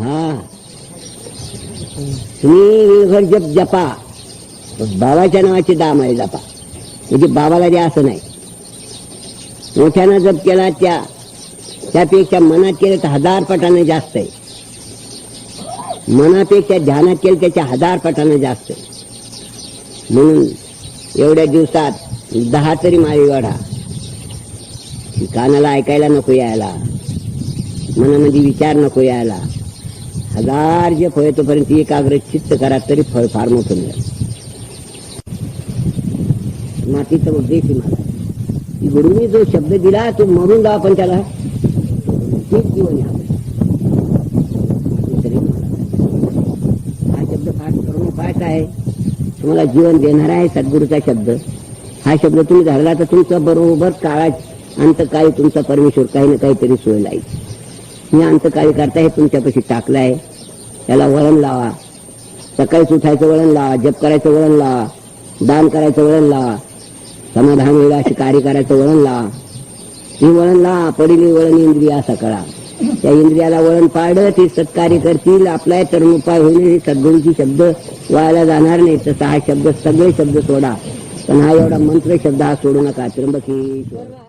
हा तुम्ही जप जपा. बाबाच्या नावाची दाम आहे जपा. म्हणजे बाबाला द्या असं नाही. मोठ्यानं जप केला त्या त्यापेक्षा मनात केलं तर हजार पटानं जास्त आहे. मनापेक्षा ध्यानात केलं त्याच्या हजार पटानं जास्त आहे. म्हणून एवढ्या दिवसात दहा तरी माळी वाढा. कानाला ऐकायला नको यायला. मनामध्ये विचार नको यायला. हजार जे फळ तोपर्यंत एकाग्र चित्त करा तरी फळ फार मोठं मिळेल. मातीचा उद्देश मला गुरुनी जो शब्द दिला तो मरून जा आपण त्याला. तेच जीवन आहे हा शब्द पाठ करून पाठ आहे. तुम्हाला जीवन देणारा आहे सद्गुरूचा शब्द. हा शब्द तुम्ही धरला तर तुमचा बरोबर काळात अंतकाळी तुमचा परमेश्वर काही ना काहीतरी सोय लाईल. हे अंतकाळी करता हे तुमच्यापाशी टाकलं आहे त्याला वळण लावा. सकाळी उठायचं वळण लावा जप करायचं वळण लावा दान करायचं वळण लावा समाधान वेळा अशी कार्य करायचं वळण लावा. ही वळण लावा पडिली वळण इंद्रिया सकळा त्या इंद्रियाला वळण पाडलं ती सत्कार्य करतील. आपला तरुण उपाय होईल सद्गुरूची शब्द व्हायला जाणार नाही तसा हा शब्द सगळे शब्द सोडा. पण हा एवढा मंत्र शब्द हा सोडू नका त्र्यंबकी